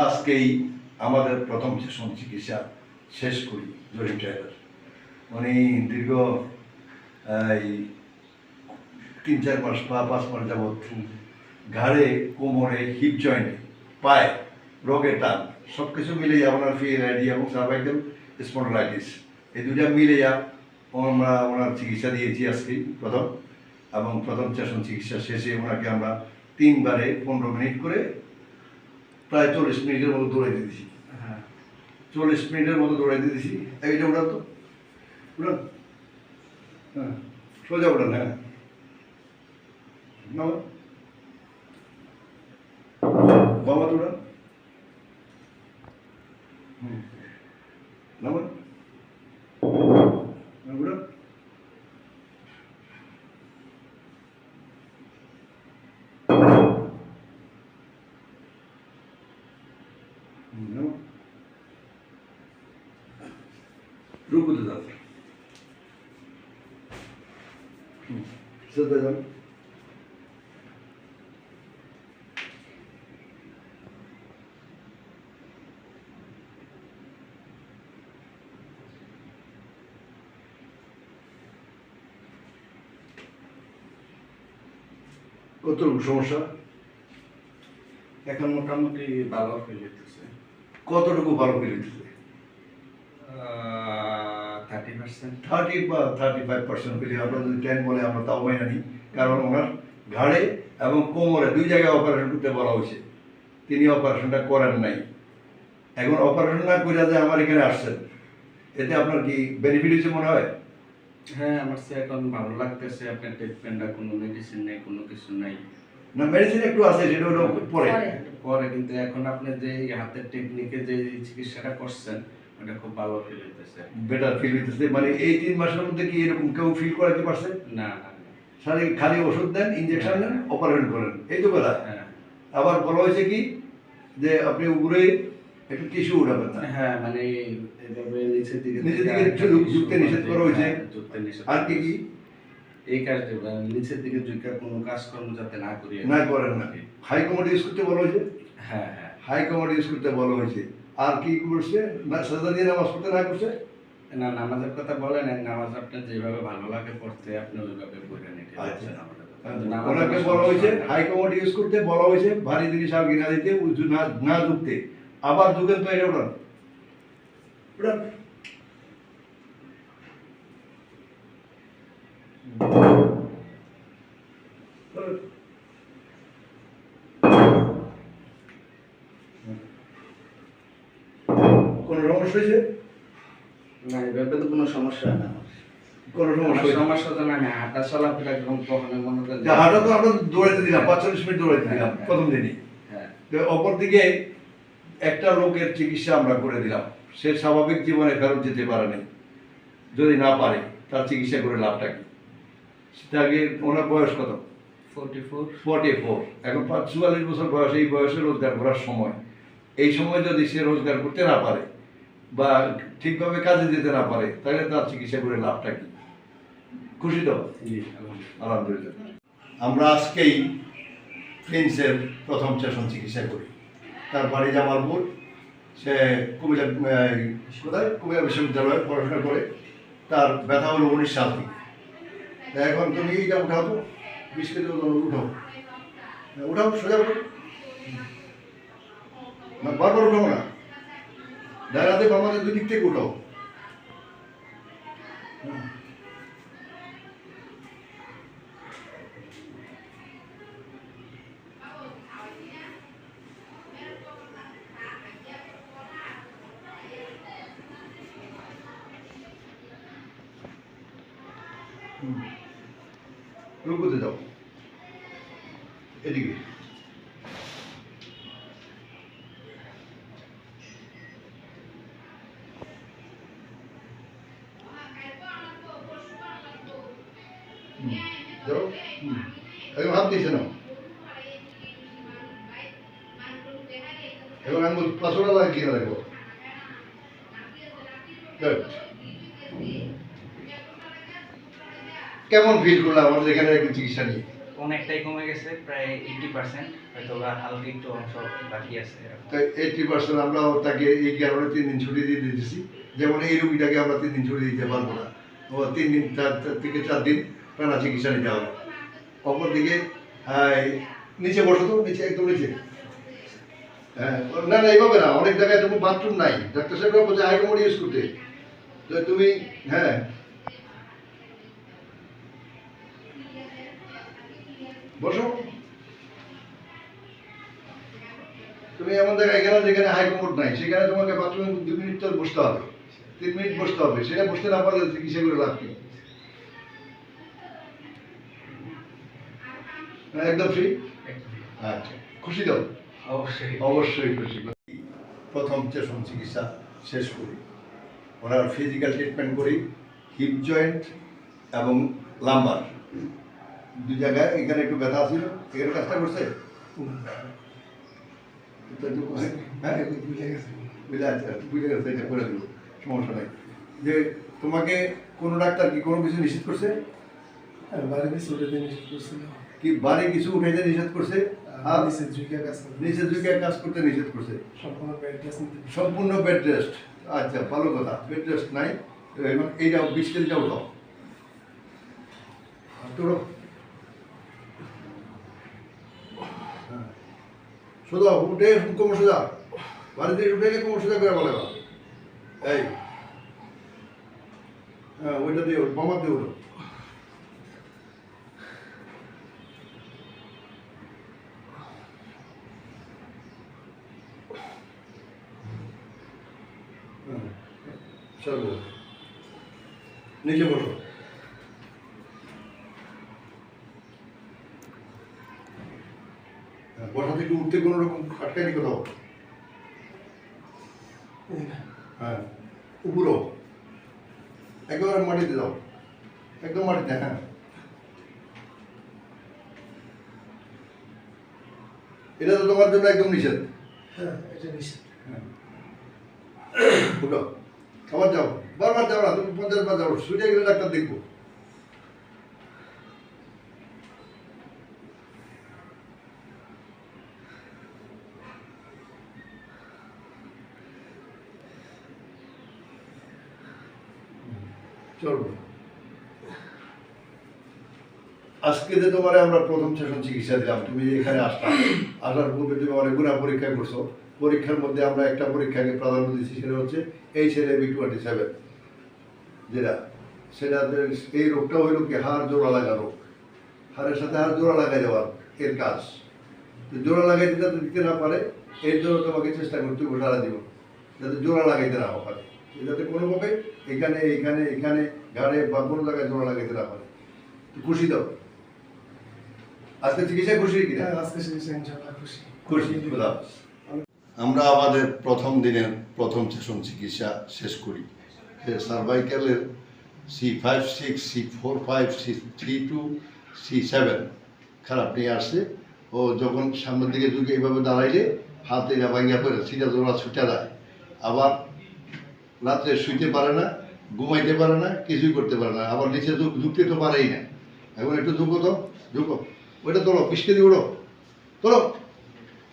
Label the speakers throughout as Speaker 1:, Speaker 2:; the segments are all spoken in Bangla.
Speaker 1: আজকেই আমাদের প্রথম সেশন চিকিৎসা শেষ করি জরিপ ড্রাইভার। উনি দীর্ঘ, এই, তিন চার মাস বা পাঁচ মাস যাবৎ ঘাড়ে, কোমরে হিপ জয়েন্টে পায়ে, রোগে টান সব কিছু মিলে আপনার ফিএলআইডি এবং সার্ভাইকাল স্পন্ডলাইটিস এই দুটা মিলে যা আমরা ওনার চিকিৎসা দিয়েছি আজকে প্রথম। এবং প্রথম সেশন চিকিৎসা শেষে ওনাকে আমরা তিনবারে পনেরো মিনিট করে প্রায় চল্লিশ মিনিটের মতো দৌড়াই দিয়েছি
Speaker 2: হ্যাঁ।
Speaker 1: চল্লিশ মিনিটের মতো দৌড়াই দিয়েছি এইটা উড়ান তো। হ্যাঁ। সোজা উঠান হ্যাঁ। বাবা তোরা হুম। নামান হ্যাঁ, উড়ান হুম, নামান গুলো যাবে সেটা সমস্যা?
Speaker 2: এখন মোটামুটি ভালো হয়ে যেতেছে।
Speaker 1: কতটুকু ভালো হয়ে যেতেছে?
Speaker 2: থার্টি
Speaker 1: বা থার্টি ফাইভ পার্সেন্ট পেলে আমরা যদি টেন বলে আমরা তাও মাইনা নিই। কারণ ওনার ঘাড়ে এবং কোমরে দুই জায়গায় অপারেশন করতে বলা হয়েছে। তিনি অপারেশনটা করেন নাই। এখন অপারেশন না করে যে আমার এখানে আসছেন এতে আপনার কি বেনিফিট হয়েছে মনে হয়?
Speaker 2: হ্যাঁ আমার সে এখন ভালো লাগতেছে আপনার ট্রিটমেন্টটা কোনো মেডিসিন নেই কোনো কিছু নাই।
Speaker 1: না মেডিসিন একটু আছে সেটা হলো পরে।
Speaker 2: পরে কিন্তু এখন আপনি যে হাতের টেকনিকে যে চিকিৎসাটা করছেন ওটা খুব ভালো ফিল হইতেছে।
Speaker 1: বেটার ফিল হইতেছে মানে এই তিন মাসের মধ্যে কি এরকম কেউ ফিল করাতে পারছে?
Speaker 2: না।
Speaker 1: সারি খালি ওষুধ দেন ইঞ্জেকশন দেন অপারেশন করেন। এই তো কথা
Speaker 2: হ্যাঁ।
Speaker 1: আবার বলা হয়েছে কি যে আপনি উপরে একটু টিস্যু উঠাবেন না।
Speaker 2: হ্যাঁ মানে এভাবে নিচের দিকে
Speaker 1: নিচের দিকে
Speaker 2: একটা
Speaker 1: নিষেধ করা হয়েছে।
Speaker 2: হ্যাঁ,
Speaker 1: আর কি কি?
Speaker 2: এই কাজ নিচের দিকে ঝুঁকে কোনো কাজকর্ম যাতে না করি।
Speaker 1: না করেন না। হাই কমান্ড ইউজ করতে বলা হয়েছে?
Speaker 2: হ্যাঁ হ্যাঁ।
Speaker 1: হাই কমান্ড ইউজ করতে বলা হয়েছে। আর কি করছে? না সাজা দিয়ে নামাজ পড়তে না করছে?
Speaker 2: না নামাজের কথা বলেন নামাজ আপনার যেভাবে ভালো লাগে পড়তে আপনি ওইভাবে পড়ে নিতে
Speaker 1: আচ্ছা। ওনাকে বলা হয়েছে হাই কমান্ড ইউজ করতে বলা হয়েছে ভারী জিনিস আর গিনা দিতে না না ঝুঁকতে। আবার ঝুঁকেন তো এটা উড়ান উড়ান কোনো সমস্যা হয়েছে?
Speaker 2: না এভাবে তো কোনো সমস্যা না
Speaker 1: কোনো সমস্যা
Speaker 2: সমস্যা তো না না হাঁটা চলাফেরা একদম কখনো মনে করেন
Speaker 1: হাঁটা তো আমরা দৌড়াইতে দিলাম পাঁচচল্লিশ মিনিট দৌড়াইতে দিলাম
Speaker 2: হ্যাঁ।
Speaker 1: প্রথম দিনই।
Speaker 2: হ্যাঁ।
Speaker 1: অপরদিকে একটা লোকের চিকিৎসা আমরা করে দিলাম। সে স্বাভাবিক জীবনে ফেরত যেতে পারে নাই। যদি না পারে তার চিকিৎসা করে লাভটা কি? ওনার বয়স কত?
Speaker 2: Forty four.
Speaker 1: Forty four. এখন পাঁচ চুয়াল্লিশ বছর বয়স এই বয়সে রোজগার করার সময়। এই সময় যদি সে রোজগার করতে না পারে বা ঠিকভাবে কাজে যেতে না পারে তাহলে তার চিকিৎসা করে লাভটা কি? খুশি তো?
Speaker 2: আলহামদুলিল্লাহ।
Speaker 1: আমরা আজকেই প্রিন্সের প্রথম সেশন চিকিৎসা করি। তার বাড়ি জামালপুর। সে কুমিল্লা কোথায়? কুমিল্লা বিশ্ববিদ্যালয়ে পড়াশোনা করে। তার ব্যথা হলো উনিশ সাল থেকে। এখন তুমি এইটা উঠাও তো। বিশ কেজি ওজন উঠাও। উঠাও সোজা উঠো না বারবার উঠাও না। ডায়রাতে বামাতে দুই দিক থেকে উঠাও। রুকুতে যাও। এদিকে। লাগে কিনা দেখো কেমন ফিল করলাম আমাদের এখানে একটু চিকিৎসা নিয়ে?
Speaker 3: অনেকটাই কমে গেছে প্রায় এইটি পার্সেন্ট হয়তো বা হালকা একটু অংশ বাকি আছে
Speaker 1: এইটি পার্সেন্ট আমরা তাকে এই কারণে তিন দিন ছুটি দিয়ে দিতেছি। যেমন এই রুগীটাকে আমরা তিন দিন ছুটি দিতে পারব না। ও তিন দিন চার থেকে চার দিন টানা চিকিৎসা নিতে হবে। অপরদিকে নিচে বসো তো নিচে একদম নিচে। হ্যাঁ না না এইভাবে না অনেক জায়গায় তুমি বাথরুম নাই। ডাক্তার সাহেবরা বলছে হাইকমোড ইউজ করতে। তো তুমি হ্যাঁ। বসো। তুমি এমন জায়গায় গেলে যেখানে হাইকমোড নাই সেখানে তোমাকে বাথরুমে দু মিনিট তো বসতে হবে। তিন মিনিট বসতে হবে। সেটা বসতে না পারলে চিকিৎসা করে লাভ কি? হ্যাঁ, একদম ফ্রি আচ্ছা খুশি দাও
Speaker 3: অবশ্যই।
Speaker 1: অবশ্যই খুশি। প্রথম সেশন চিকিৎসা শেষ করি। ওনার ফিজিক্যাল ট্রিটমেন্ট করি হিপ জয়েন্ট এবং লাম্বার দু জায়গায় এখানে একটু ব্যথা ছিল এখানে কাজটা করছে? হ্যাঁ? বুঝে বুঝে গেছে এটা করে দেবো সমস্যা নেই। যে তোমাকে কোনো ডাক্তার কি কোনো কিছু নিষেধ করছে?
Speaker 4: বাড়িতে ছোট দিন করছিল।
Speaker 1: কি বাড়ি কিছু উঠাইতে নিষেধ করছে?
Speaker 4: ঝুঁকে কাজ
Speaker 1: করতে নিষেধ করছে।
Speaker 4: সম্পূর্ণ বেড রেস্ট
Speaker 1: সম্পূর্ণ বেড রেস্ট আচ্ছা ভালো কথা বেড রেস্ট নাই। এবং এইটাও বিশ কেজিটা উঠাও তোর সোজা উঠে কোমর সোজা। বাড়িতে উঠে গেলে কোমর সোজা করে বলে এই। হ্যাঁ ওইটা দিয়ে মামার দিয়ে ওঠো। হ্যাঁ, চলো নিচে হ্যাঁ, বসা থেকে উঠতে কোনো রকম আটকানি কোথাও? হ্যাঁ উপরও। একেবারে মাটিতে যাও। একদম মাটিতে হ্যাঁ। এটা তো তোমার জন্য একদম নিষেধ।
Speaker 4: হ্যাঁ এটা নিচে
Speaker 1: উঠো। আবার যাও বারবার যাও না, তুমি পঞ্চাশ বার যাও সুইটে গেলে ডাক্তার দেখব। চলো। আজকে যে তোমার আমরা প্রথম সেশন চিকিৎসা দিলাম, তুমি এখানে আসলাম আসার পূর্বে তুমি অনেকগুলো পরীক্ষা করছ। পরীক্ষার মধ্যে আমরা একটা পরীক্ষাকে প্রাধান্য দিচ্ছি সেটা হচ্ছে এই ছেলে বি টোয়েন্টি সেভেন যেটা সেটা এই রোগটা হইল কি হাড় জোড়া লাগা রোগ। হাড়ের সাথে হাড় জোড়া লাগাই দেওয়ার এর কাজ। তো জোড়া লাগাইতে যাতে দিতে না পারে এর জন্য তোমাকে চেষ্টা করতে হবে সারা জীবন যাতে জোড়া লাগাইতে না পারে। যাতে কোনোভাবে এখানে এখানে এখানে ঘাড়ে বা কোনো জায়গায় জোড়া লাগাইতে না পারে। খুশি দাও আজকে চিকিৎসা খুশি কিনা
Speaker 4: হ্যাঁ আজকে ইনশাআল্লাহ খুশি।
Speaker 1: খুশি খোদা। আমরা আমাদের প্রথম দিনের প্রথম সেশন চিকিৎসা শেষ করি। সার্ভাইকেলের C five six, C four five, C three two, C seven খারাপ নিয়ে আসছে ও যখন সামনের দিকে ঝুঁকে এইভাবে দাঁড়াইলে হাতে ভাঙ্গা পড়ে সিটা জোড়া ছুটে দেয় আবার রাত্রে শুইতে পারে না, ঘুমাইতে পারে না, কিছুই করতে পারে না। আবার নিচে ঝুঁক- ঝুঁকতে তো পারেই না। এখন একটু ঝুঁকো তো, ঝুঁকো। ওইটা তোলো, পিসকে দিয়ে ওড়ো তোলো।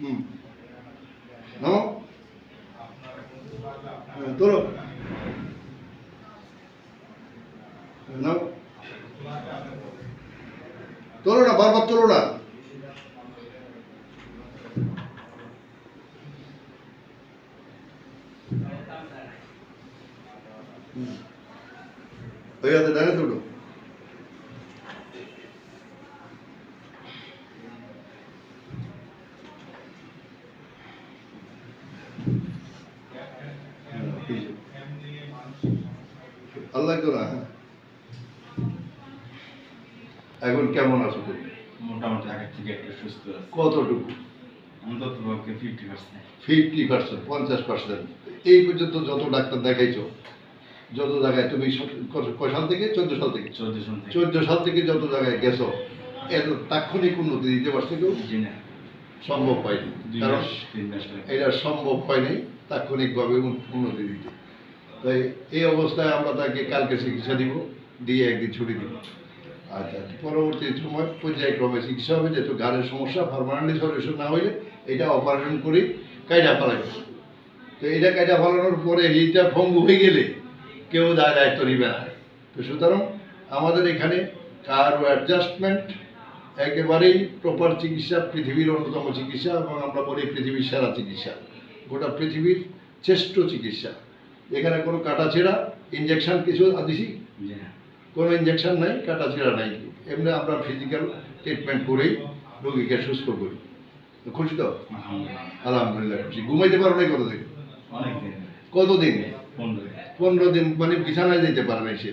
Speaker 1: হুম। হ্যাঁ, তোলো নাও তোলো না বারবার তোলো না হুম। ওই হাতে ডানে তোলো আল্লাহ তো না হ্যাঁ। এখন কেমন আছো তুমি?
Speaker 5: মোটামুটি আগের থেকে একটু সুস্থ আছে।
Speaker 1: কতটুকু?
Speaker 5: অন্তত পক্ষে ফিফটি পার্সেন্ট
Speaker 1: ফিফটি পার্সেন্ট পঞ্চাশ পার্সেন্ট এই পর্যন্ত যত ডাক্তার দেখাইছো যত জায়গায় তুমি কয় সাল থেকে? চোদ্দ সাল থেকে?
Speaker 5: চোদ্দ জন থেকে।
Speaker 1: চোদ্দ সাল থেকে যত জায়গায় গেছো এত তাৎক্ষণিক উন্নতি দিতে পারছ কেউ? সম্ভব হয়নি। কারণ এটা সম্ভব হয়নি তাৎক্ষণিকভাবে উন্নতি দিতে। তাই এই অবস্থায় আমরা তাকে কালকে চিকিৎসা দিব দিয়ে একদিন ছুটি দিব। আচ্ছা পরবর্তী সময় পর্যায়ক্রমে চিকিৎসা হবে, যেহেতু গাড়ির সমস্যা পারমানেন্টলি সলিউশন না হইলে এটা অপারেশন করে কাইটা ফেলাবে তো এটা কাইটা ফেলানোর পরে এইটা ভঙ্গু হয়ে গেলে কেউ দায় দায়িত্ব নিবে না। তো সুতরাং আমাদের এখানে কারও অ্যাডজাস্টমেন্ট একেবারেই প্রপার চিকিৎসা, পৃথিবীর অন্যতম চিকিৎসা এবং আমরা বলি পৃথিবীর সেরা চিকিৎসা। গোটা পৃথিবীর শ্রেষ্ঠ চিকিৎসা। এখানে কোনো কাটাছেড়া ইঞ্জেকশন কিছু দিছি কোনো ইঞ্জেকশন নাই কাটাছেড়া নাই। এমনি আমরা ফিজিক্যাল ট্রিটমেন্ট করেই রোগীকে সুস্থ করি। তো খুশি তো
Speaker 5: আলহামদুলিল্লাহ
Speaker 1: খুশি। ঘুমাইতে পারো নাই কতদিন?
Speaker 5: অনেক দিন
Speaker 1: কতদিন?
Speaker 5: পনেরো দিন।
Speaker 1: পনেরো দিন মানে বিছানায় যেতে পারে নাই সে।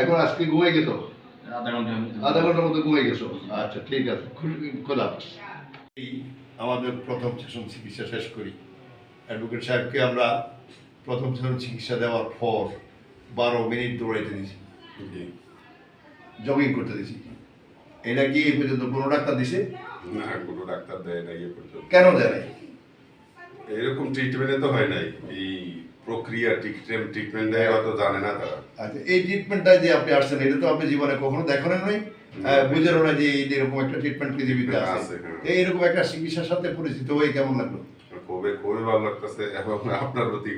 Speaker 1: এখন আজকে ঘুমাই গেছো?
Speaker 5: আধা ঘণ্টা
Speaker 1: আধা ঘণ্টার মতো ঘুমাই গেছো? আচ্ছা ঠিক আছে। খুশি। এই আমাদের প্রথম সেশন চিকিৎসা শেষ করি। অ্যাডভোকেট সাহেবকে আমরা প্রথম সেশন চিকিৎসা দেওয়ার পর বারো মিনিট দৌড়াইতে দিয়েছি। জগিং করতে দিয়েছি এটা কি এই পর্যন্ত কোনো ডাক্তার দিছে?
Speaker 6: না কোনো ডাক্তার দেয় না ইয়ে পর্যন্ত।
Speaker 1: কেন দেয় নাই?
Speaker 6: এরকম ট্রিটমেন্টে তো হয় নাই। এই প্রক্রিয়া ট্রিটমেন্ট ট্রিটমেন্ট দেয় হয়তো জানে না তারা।
Speaker 1: আচ্ছা এই ট্রিটমেন্টটা যে আপনি আসছেন এটা তো আপনি জীবনে কখনো দেখেন নাই? বুঝেন না যে এই এরকম একটা ট্রিটমেন্ট পৃথিবীতে আছে।
Speaker 6: হ্যাঁ।
Speaker 1: এইরকম একটা চিকিৎসার সাথে পরিচিত হয়ে কেমন লাগল?
Speaker 6: খুবই খুবই ভালো লাগতেছে। এবং আপনার প্রতি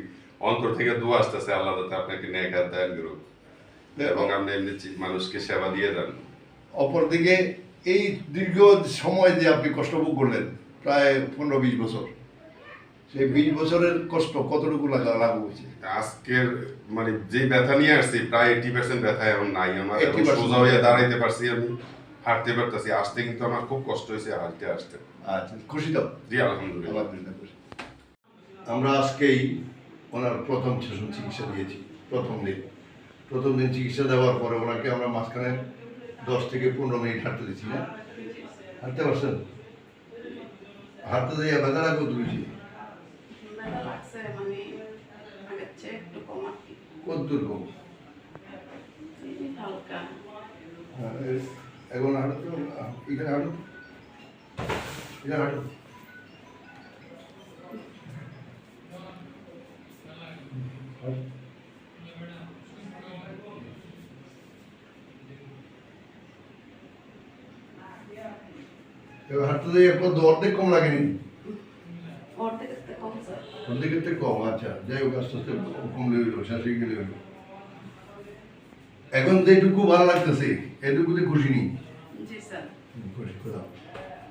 Speaker 6: অন্তর থেকে দোয়া আসতেছে আল্লাহ যাতে আপনাকে ন্যায় দান করুক। এবং আপনি এমনি মানুষকে সেবা দিয়ে যান
Speaker 1: অপরদিকে এই দীর্ঘ সময় যে আপনি কষ্ট ভোগ করলেন প্রায় পনেরো বিশ বছর সেই বিশ বছরের কষ্ট কতটুকু লাগা লাগু হয়েছে?
Speaker 6: আজকের মানে যে ব্যথা নিয়ে আসছি প্রায় এইটি পার্সেন্ট ব্যথা এখন নাই আমার এখন
Speaker 1: 80%
Speaker 6: সোজা হয়ে দাঁড়াইতে পারছি আমি হাঁটতে পারতেছি আসতে কিন্তু আমার খুব কষ্ট হয়েছে হাঁটতে আসতে
Speaker 1: আচ্ছা খুশি তো?
Speaker 6: জি আলহামদুলিল্লাহ।
Speaker 1: আমরা আজকেই ওনার প্রথম সেশন চিকিৎসা দিয়েছি প্রথম দিন। প্রথম দিন চিকিৎসা দেওয়ার পরে ওনাকে আমরা মাঝখানে দশ থেকে পনেরো মিনিট হাঁটতে দিচ্ছি না হাঁটতে পারছেন? হাঁটতে দিয়ে ব্যথা লাগবে তুলছি
Speaker 7: মানে আগের চেয়ে একটু কম
Speaker 1: কত দূর কম?
Speaker 7: এই হালকা।
Speaker 1: হ্যাঁ, এখন হাঁটো তো আহ, এখানে হাঁটো এখানে হাঁটো এবার হাঁটতে দিয়ে অর্ধেক কম লাগেনি। অর্ধেকের থেকে কম আচ্ছা যাই হোক আস্তে আস্তে কম এখন যেটুকু ভালো লাগতেছে এটুকুতে খুশি নেই। খুশি কোথাও